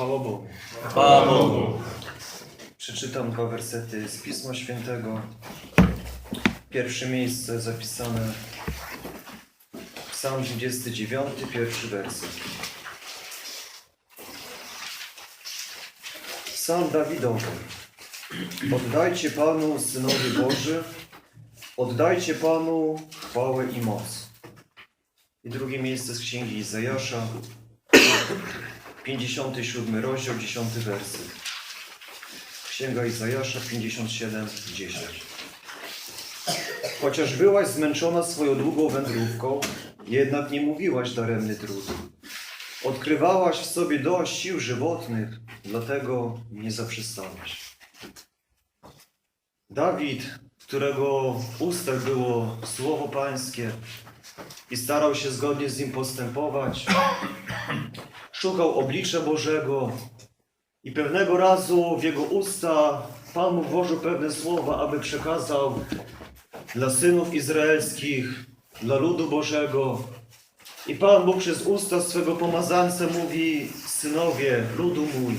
Chwała Bogu. Chwała Bogu. Przeczytam dwa wersety z Pisma Świętego. Pierwsze miejsce zapisane Psalm 29, pierwszy werset. Psalm Dawidowy. Oddajcie Panu, synowie Boży, oddajcie Panu chwałę i moc. I drugie miejsce z Księgi Izajasza, 57 rozdział, 10 werset. Księga Izajasza 57, 10. Chociaż byłaś zmęczona swoją długą wędrówką, jednak nie mówiłaś daremny trud. Odkrywałaś w sobie dość sił żywotnych, dlatego nie zaprzestałaś. Dawid, którego ustach było słowo pańskie i starał się zgodnie z nim postępować, szukał oblicza Bożego, i pewnego razu w jego usta Pan mu włożył pewne słowa, aby przekazał dla synów izraelskich, dla ludu Bożego. I Pan Bóg przez usta swego pomazańca mówi: Synowie, ludu mój,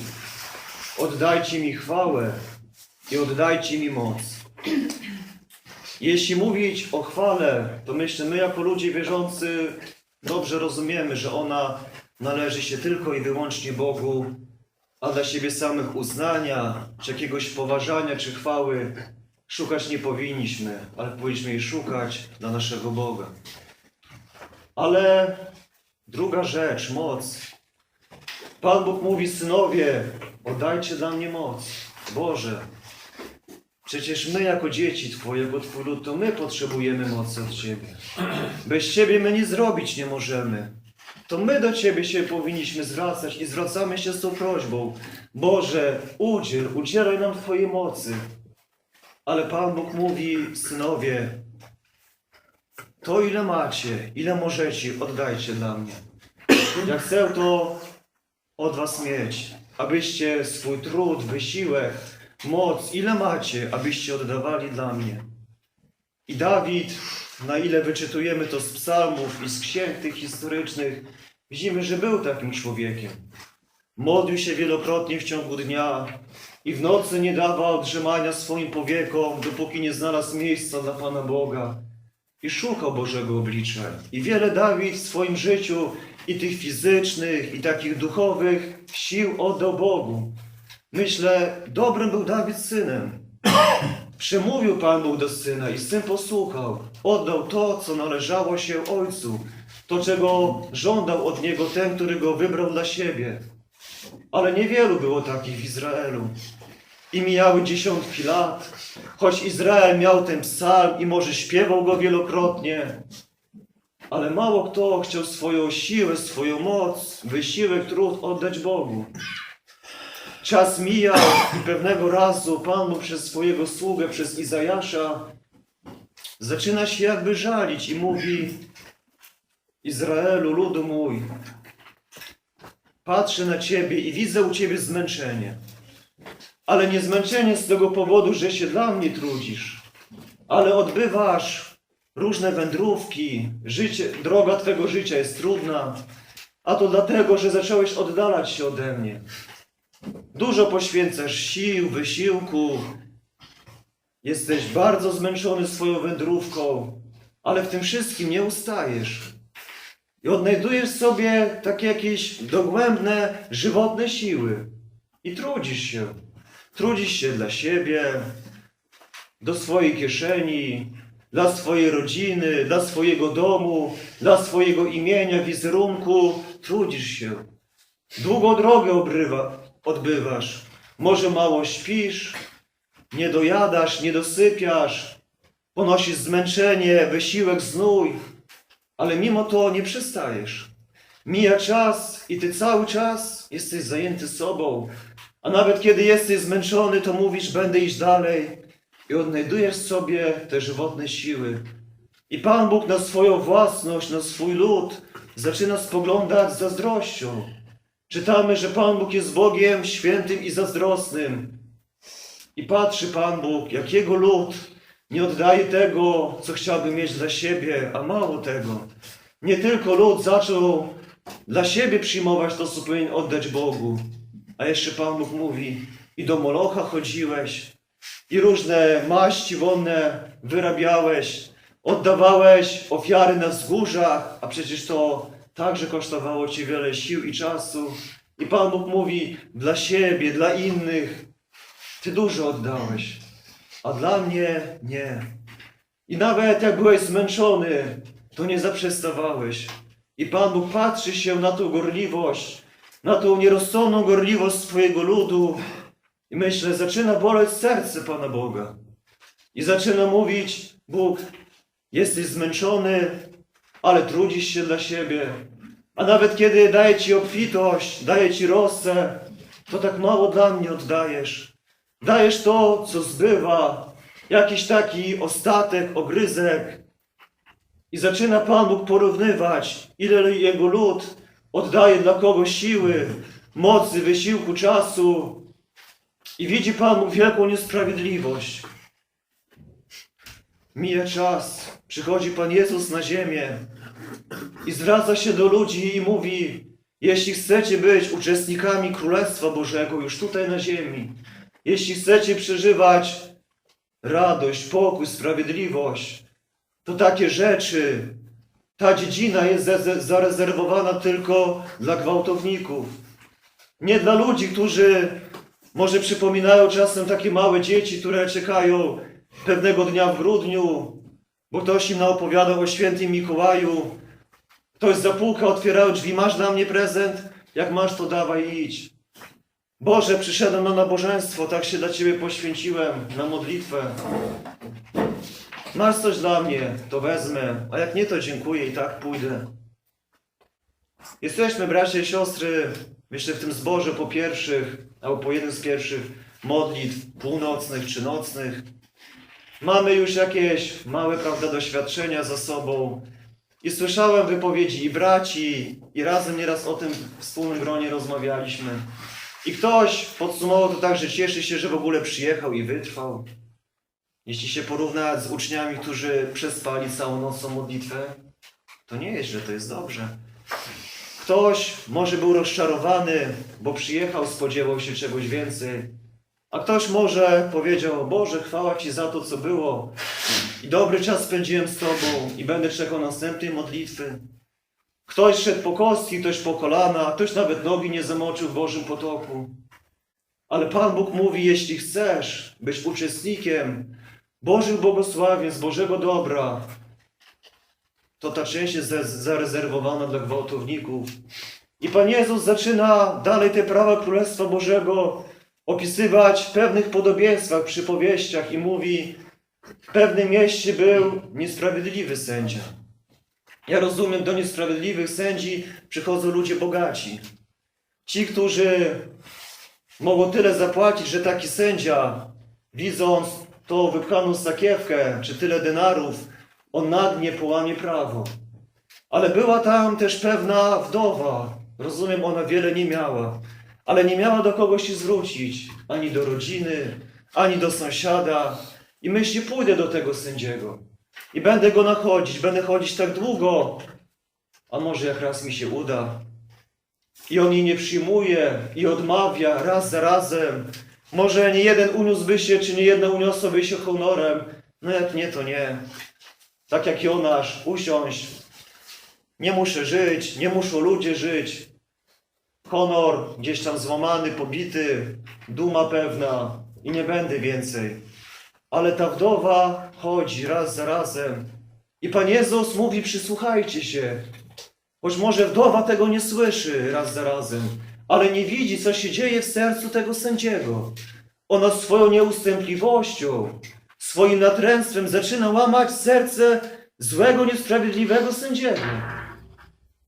oddajcie mi chwałę i oddajcie mi moc. Jeśli mówić o chwale, to myślę, my jako ludzie wierzący dobrze rozumiemy, że ona należy się tylko i wyłącznie Bogu, a dla siebie samych uznania, czy jakiegoś poważania, czy chwały szukać nie powinniśmy, ale powinniśmy jej szukać dla naszego Boga. Ale druga rzecz, moc. Pan Bóg mówi, synowie, oddajcie dla mnie moc. Boże, przecież my jako dzieci Twoje, jako Twój lud, to my potrzebujemy mocy od Ciebie. Bez Ciebie my nic zrobić nie możemy to my do Ciebie się powinniśmy zwracać i zwracamy się z tą prośbą. Boże, udziel, udzielaj nam Twojej mocy. Ale Pan Bóg mówi, synowie, to ile macie, ile możecie, oddajcie dla mnie. Ja chcę to od Was mieć, abyście swój trud, wysiłek, moc, ile macie, abyście oddawali dla mnie. I Dawid, na ile wyczytujemy to z psalmów i z księg tych historycznych, widzimy, że był takim człowiekiem. Modlił się wielokrotnie w ciągu dnia i w nocy nie dawał drzemania swoim powiekom, dopóki nie znalazł miejsca dla Pana Boga. I szukał Bożego oblicza. I wiele Dawid w swoim życiu, i tych fizycznych, i takich duchowych, sił oddał Bogu. Myślę, dobrym był Dawid synem. Przemówił Pan Bóg do syna i syn posłuchał. Oddał to, co należało się ojcu, to, czego żądał od niego ten, który go wybrał dla siebie. Ale niewielu było takich w Izraelu. I mijały dziesiątki lat, choć Izrael miał ten psalm i może śpiewał go wielokrotnie. Ale mało kto chciał swoją siłę, swoją moc, wysiłek, trud oddać Bogu. Czas mijał i pewnego razu Pan Bóg przez swojego sługę, przez Izajasza, zaczyna się jakby żalić i mówi Izraelu, ludu mój, patrzę na Ciebie i widzę u Ciebie zmęczenie. Ale nie zmęczenie z tego powodu, że się dla mnie trudzisz, ale odbywasz różne wędrówki, życie, droga Twego życia jest trudna, a to dlatego, że zacząłeś oddalać się ode mnie. Dużo poświęcasz sił, wysiłku. Jesteś bardzo zmęczony swoją wędrówką, ale w tym wszystkim nie ustajesz. I odnajdujesz sobie takie jakieś dogłębne, żywotne siły. I trudzisz się. Trudzisz się dla siebie, do swojej kieszeni, dla swojej rodziny, dla swojego domu, dla swojego imienia, wizerunku. Trudzisz się. Długą drogę obrywa, odbywasz. Może mało śpisz, nie dojadasz, nie dosypiasz, ponosisz zmęczenie, wysiłek, znój, ale mimo to nie przestajesz. Mija czas i ty cały czas jesteś zajęty sobą, a nawet kiedy jesteś zmęczony, to mówisz, będę iść dalej i odnajdujesz sobie te żywotne siły. I Pan Bóg na swoją własność, na swój lud zaczyna spoglądać z zazdrością. Czytamy, że Pan Bóg jest Bogiem świętym i zazdrosnym. I patrzy Pan Bóg, jak Jego lud nie oddaje tego, co chciałby mieć dla siebie, a mało tego. Nie tylko lud zaczął dla siebie przyjmować to, co powinien oddać Bogu, A jeszcze Pan Bóg mówi, i do Molocha chodziłeś, i różne maści wonne wyrabiałeś, oddawałeś ofiary na wzgórzach, a przecież to także kosztowało Ci wiele sił i czasu. I Pan Bóg mówi, dla siebie, dla innych, Ty dużo oddałeś, a dla mnie nie. I nawet jak byłeś zmęczony, to nie zaprzestawałeś. I Pan Bóg patrzy się na tą gorliwość, na tą nierozsądną gorliwość swojego ludu i myślę, zaczyna boleć serce Pana Boga. I zaczyna mówić, Bóg, jesteś zmęczony, ale trudzisz się dla siebie. A nawet kiedy daję Ci obfitość, daję Ci rosę, to tak mało dla mnie oddajesz. Dajesz to, co zbywa, jakiś taki ostatek, ogryzek. I zaczyna Pan Bóg porównywać, ile Jego lud oddaje dla kogo siły, mocy, wysiłku, czasu. I widzi Pan Bóg wielką niesprawiedliwość. Mija czas, przychodzi Pan Jezus na ziemię i zwraca się do ludzi i mówi: Jeśli chcecie być uczestnikami Królestwa Bożego już tutaj na ziemi, jeśli chcecie przeżywać radość, pokój, sprawiedliwość, to takie rzeczy, ta dziedzina jest za- za- zarezerwowana tylko dla gwałtowników. Nie dla ludzi, którzy może przypominają czasem takie małe dzieci, które czekają pewnego dnia w grudniu, bo ktoś im naopowiadał o świętym Mikołaju. Ktoś zapukał, otwierają drzwi, masz dla mnie prezent? Jak masz, to dawaj idź. Boże, przyszedłem na nabożeństwo, tak się dla Ciebie poświęciłem, na modlitwę. Masz coś dla mnie, to wezmę, a jak nie, to dziękuję i tak pójdę. Jesteśmy, bracia i siostry, jeszcze w tym zborze po pierwszych, albo po jednym z pierwszych modlitw północnych czy nocnych. Mamy już jakieś małe, prawda, doświadczenia za sobą. I słyszałem wypowiedzi i braci, i razem nieraz o tym w wspólnym gronie rozmawialiśmy. I ktoś podsumował to tak, że cieszy się, że w ogóle przyjechał i wytrwał. Jeśli się porówna z uczniami, którzy przespali całą nocą modlitwę, to nie jest, że to jest dobrze. Ktoś może był rozczarowany, bo przyjechał, spodziewał się czegoś więcej. A ktoś może powiedział, Boże, chwała Ci za to, co było. I dobry czas spędziłem z Tobą i będę czekał następnej modlitwy. Ktoś szedł po kostki, ktoś po kolana, ktoś nawet nogi nie zamoczył w Bożym potoku. Ale Pan Bóg mówi, jeśli chcesz być uczestnikiem Bożych błogosławień, z Bożego dobra, to ta część jest za- zarezerwowana dla gwałtowników. I Pan Jezus zaczyna dalej te prawa Królestwa Bożego opisywać w pewnych podobieństwach, przypowieściach i mówi, w pewnym mieście był niesprawiedliwy sędzia. Ja rozumiem, do niesprawiedliwych sędzi przychodzą ludzie bogaci. Ci, którzy mogą tyle zapłacić, że taki sędzia, widząc tą wypchaną sakiewkę, czy tyle denarów, on nagnie połamie prawo. Ale była tam też pewna wdowa. Rozumiem, ona wiele nie miała, ale nie miała do kogo się zwrócić, ani do rodziny, ani do sąsiada. I myśli, pójdę do tego sędziego i będę go nachodzić, będę chodzić tak długo, a może jak raz mi się uda. I on jej nie przyjmuje i odmawia raz za razem. Może nie jeden uniósłby się, czy nie jedna uniosłaby się honorem. No jak nie, to nie. Tak jak Jonasz, usiąść. Nie muszę żyć, nie muszą ludzie żyć. Honor gdzieś tam złamany, pobity, duma pewna i nie będę więcej. Ale ta wdowa chodzi raz za razem. I Pan Jezus mówi, przysłuchajcie się. Choć może wdowa tego nie słyszy raz za razem, ale nie widzi, co się dzieje w sercu tego sędziego. Ona swoją nieustępliwością, swoim natręctwem zaczyna łamać serce złego, niesprawiedliwego sędziego.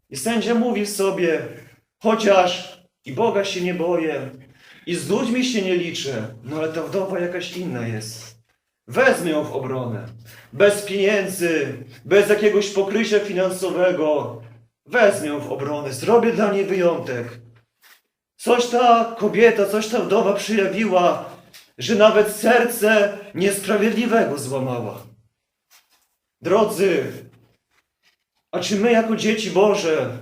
I sędzia mówi w sobie, chociaż i Boga się nie boję, i z ludźmi się nie liczę, no ale ta wdowa jakaś inna jest. Wezmę ją w obronę. Bez pieniędzy, bez jakiegoś pokrycia finansowego. Wezmę ją w obronę, zrobię dla niej wyjątek. Coś ta kobieta, coś ta wdowa przejawiła, że nawet serce niesprawiedliwego złamała. Drodzy, a czy my jako dzieci Boże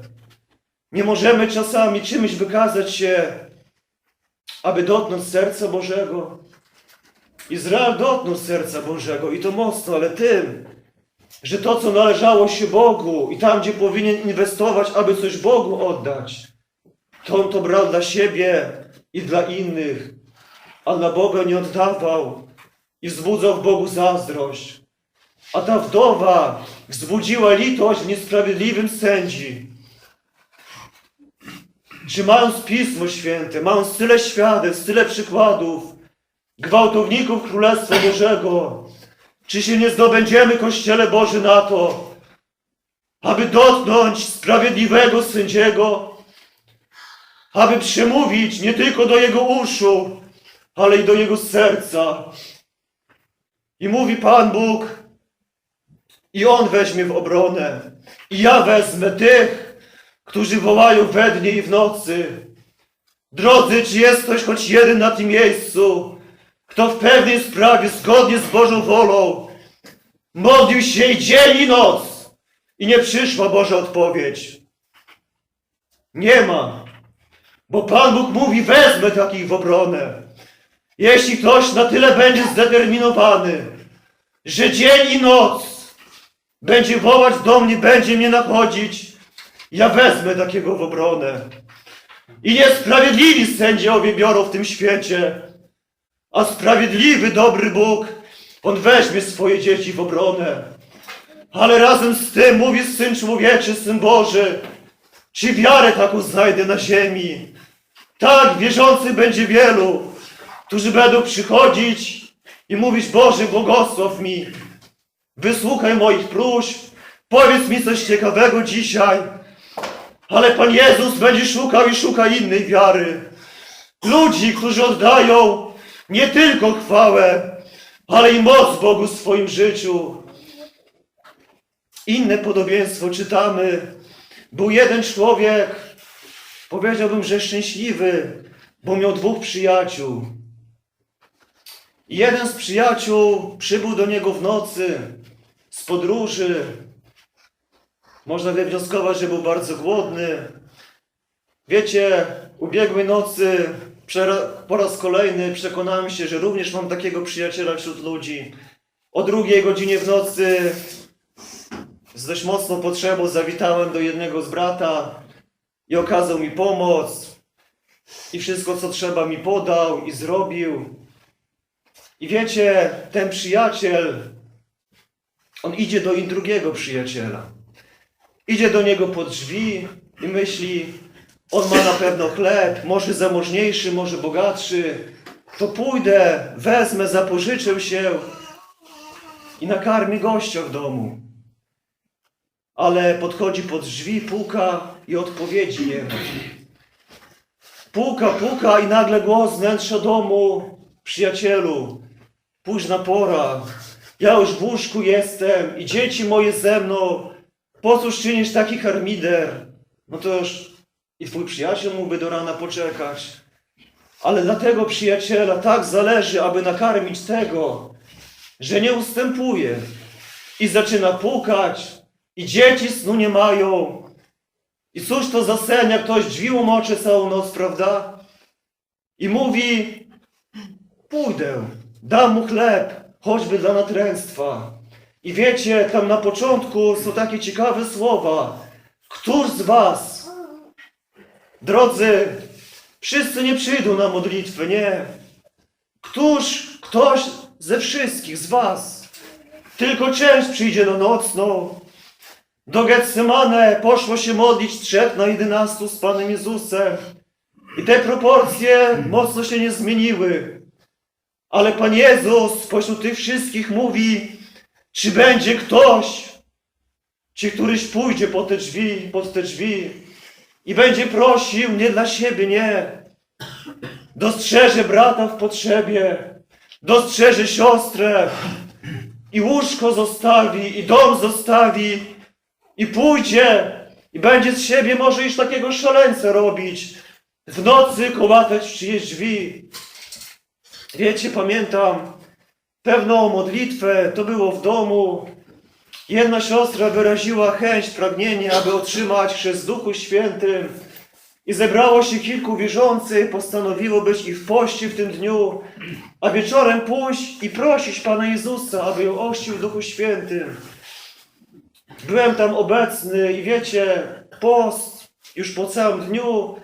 nie możemy czasami czymś wykazać się aby dotknąć serca Bożego. Izrael dotknął serca Bożego i to mocno, ale tym, że to, co należało się Bogu i tam, gdzie powinien inwestować, aby coś Bogu oddać, to on to brał dla siebie i dla innych, a dla Boga nie oddawał i wzbudzał w Bogu zazdrość. A ta wdowa wzbudziła litość w niesprawiedliwym sędzi. Czy mając Pismo Święte, mając tyle świadectw, tyle przykładów, gwałtowników Królestwa Bożego, czy się nie zdobędziemy, Kościele Boży, na to, aby dotknąć sprawiedliwego sędziego, aby przemówić nie tylko do jego uszu, ale i do jego serca. I mówi Pan Bóg, i On weźmie w obronę, i ja wezmę tych, którzy wołają we dnie i w nocy. Drodzy, czy jest ktoś choć jeden na tym miejscu, kto w pewnej sprawie, zgodnie z Bożą wolą, modlił się i dzień i noc i nie przyszła Boża odpowiedź? Nie ma, bo Pan Bóg mówi, wezmę takich w obronę. Jeśli ktoś na tyle będzie zdeterminowany, że dzień i noc będzie wołać do mnie, będzie mnie nachodzić, ja wezmę takiego w obronę. I niesprawiedliwi sędziowie biorą w tym świecie, a sprawiedliwy, dobry Bóg, On weźmie swoje dzieci w obronę. Ale razem z tym mówi Syn Człowieczy, Syn Boży, czy wiarę taką znajdę na ziemi? Tak, wierzących będzie wielu, którzy będą przychodzić i mówić, Boże, błogosław mi, wysłuchaj moich próśb, powiedz mi coś ciekawego dzisiaj. Ale Pan Jezus będzie szukał i szuka innej wiary. Ludzi, którzy oddają nie tylko chwałę, ale i moc Bogu w swoim życiu. Inne podobieństwo czytamy. Był jeden człowiek, powiedziałbym, że szczęśliwy, bo miał dwóch przyjaciół. Jeden z przyjaciół przybył do niego w nocy z podróży. Można wywnioskować, że był bardzo głodny. Wiecie, ubiegłej nocy po raz kolejny przekonałem się, że również mam takiego przyjaciela wśród ludzi. O drugiej godzinie w nocy z dość mocną potrzebą zawitałem do jednego z brata i okazał mi pomoc i wszystko co trzeba mi podał i zrobił. I wiecie, ten przyjaciel, on idzie do drugiego przyjaciela. Idzie do niego pod drzwi i myśli, on ma na pewno chleb, może zamożniejszy, może bogatszy. To pójdę, wezmę, zapożyczę się i nakarmię gościa w domu. Ale podchodzi pod drzwi, puka i odpowiedzi nie ma. Puka, puka i nagle głos z wnętrza domu. Przyjacielu, późna pora. Ja już w łóżku jestem i dzieci moje ze mną. Po cóż czynisz taki harmider? No to już i twój przyjaciel mógłby do rana poczekać. Ale dla tego przyjaciela tak zależy, aby nakarmić tego, że nie ustępuje i zaczyna pukać i dzieci snu nie mają. I cóż to za sen, jak ktoś drzwi łomocze całą noc, prawda? I mówi, pójdę, dam mu chleb, choćby dla natręctwa. I wiecie, tam na początku są takie ciekawe słowa. Któż z was, drodzy, wszyscy nie przyjdą na modlitwę, nie. Któż, ktoś ze wszystkich z was, tylko część przyjdzie na nocną. Do Getsemane poszło się modlić trzech na jedenastu z Panem Jezusem. I te proporcje mocno się nie zmieniły. Ale Pan Jezus spośród tych wszystkich mówi, czy będzie ktoś, czy któryś pójdzie po te drzwi, pod te drzwi i będzie prosił nie dla siebie, nie. Dostrzeże brata w potrzebie, dostrzeże siostrę i łóżko zostawi, i dom zostawi, i pójdzie, i będzie z siebie może już takiego szaleńca robić, w nocy kołatać w czyjeś drzwi. Wiecie, pamiętam pewną modlitwę, to było w domu. Jedna siostra wyraziła chęć, pragnienie, aby otrzymać chrzest Duchu Świętym. I zebrało się kilku wierzących, postanowiło być i w poście w tym dniu, a wieczorem pójść i prosić Pana Jezusa, aby ją ochrzcił w Duchu Świętym. Byłem tam obecny i wiecie, post już po całym dniu,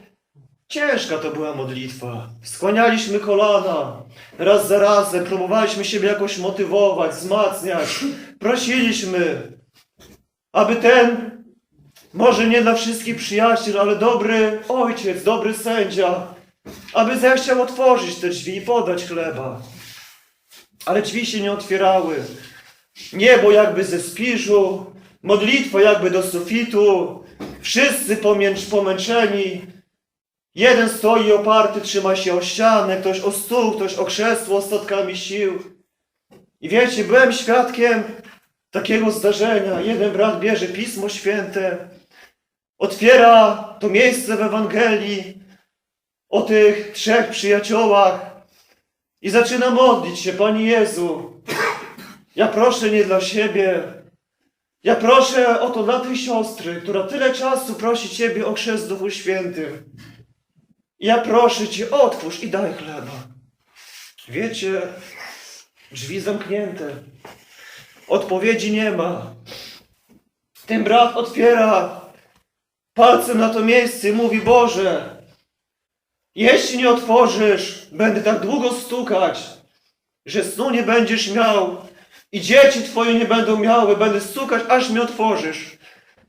ciężka to była modlitwa. Skłanialiśmy kolana, raz za razem, próbowaliśmy siebie jakoś motywować, wzmacniać. Prosiliśmy, aby ten, może nie dla wszystkich przyjaciel, ale dobry ojciec, dobry sędzia, aby zechciał otworzyć te drzwi i podać chleba. Ale drzwi się nie otwierały. Niebo jakby ze spiżu, modlitwa jakby do sufitu, wszyscy pomęczeni. Jeden stoi oparty, trzyma się o ścianę, ktoś o stół, ktoś o krzesło ostatkami sił. I wiecie, byłem świadkiem takiego zdarzenia. Jeden brat bierze Pismo Święte, otwiera to miejsce w Ewangelii o tych trzech przyjaciołach i zaczyna modlić się, Panie Jezu, ja proszę nie dla siebie, ja proszę o to dla tej siostry, która tyle czasu prosi Ciebie o chrzest w Duchu Świętym. Ja proszę Cię, otwórz i daj chleba. Wiecie, drzwi zamknięte. Odpowiedzi nie ma. Ten brat otwiera palcem na to miejsce i mówi, Boże, jeśli nie otworzysz, będę tak długo stukać, że snu nie będziesz miał i dzieci Twoje nie będą miały, będę stukać, aż mi otworzysz.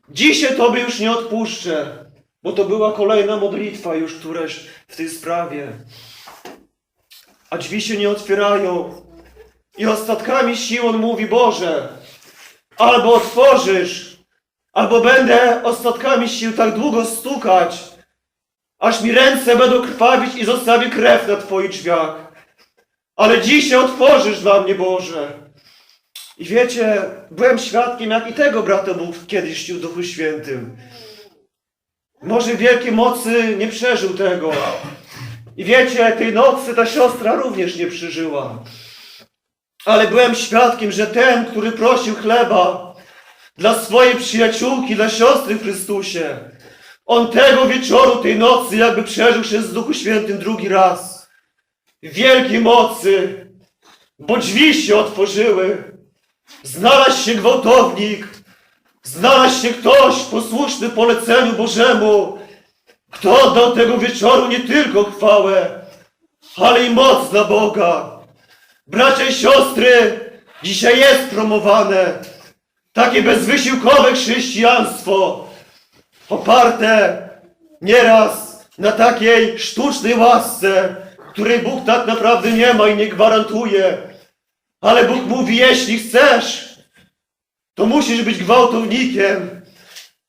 Dzisiaj Tobie już nie odpuszczę, bo to była kolejna modlitwa już któreś w tej sprawie. A drzwi się nie otwierają i ostatkami sił on mówi, Boże, albo otworzysz, albo będę ostatkami sił tak długo stukać, aż mi ręce będą krwawić i zostawię krew na Twoich drzwiach. Ale dzisiaj otworzysz dla mnie, Boże. I wiecie, byłem świadkiem, jak i tego brata Bóg kiedyś w Duchu Świętym. Może wielkiej mocy nie przeżył tego. I wiecie, tej nocy ta siostra również nie przeżyła. Ale byłem świadkiem, że ten, który prosił chleba dla swojej przyjaciółki, dla siostry w Chrystusie, on tego wieczoru, tej nocy jakby przeżył się z Duchu Świętym drugi raz. Wielkiej mocy, bo drzwi się otworzyły. Znalazł się gwałtownik, znalazł się ktoś posłuszny poleceniu Bożemu, kto oddał tego wieczoru nie tylko chwałę, ale i moc dla Boga. Bracia i siostry, dzisiaj jest promowane takie bezwysiłkowe chrześcijaństwo, oparte nieraz na takiej sztucznej łasce, której Bóg tak naprawdę nie ma i nie gwarantuje. Ale Bóg mówi, jeśli chcesz, to musisz być gwałtownikiem.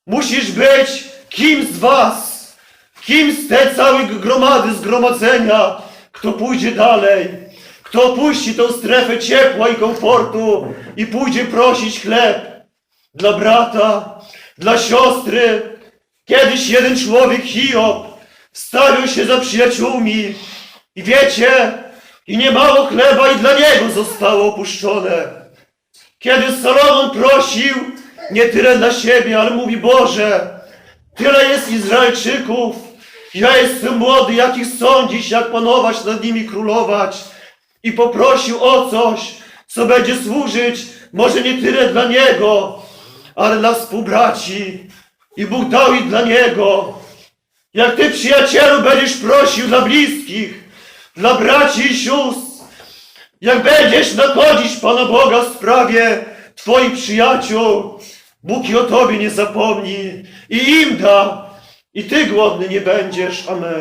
Musisz być kim z was, kim z tej całej gromady, zgromadzenia, kto pójdzie dalej, kto opuści tą strefę ciepła i komfortu i pójdzie prosić chleb dla brata, dla siostry. Kiedyś jeden człowiek, Hiob, stawił się za przyjaciółmi i wiecie, i niemało chleba i dla niego zostało opuszczone. Kiedy Salomon prosił, nie tyle dla siebie, ale mówi Boże, tyle jest Izraelczyków, ja jestem młody, jak ich sądzić, jak panować nad nimi, królować. I poprosił o coś, co będzie służyć, może nie tyle dla niego, ale dla współbraci. I Bóg dał i dla niego. Jak ty, przyjacielu, będziesz prosił dla bliskich, dla braci i sióstr, jak będziesz nachodzić Pana Boga w sprawie Twoich przyjaciół, Bóg i o Tobie nie zapomni i im da, i Ty głodny nie będziesz. Amen.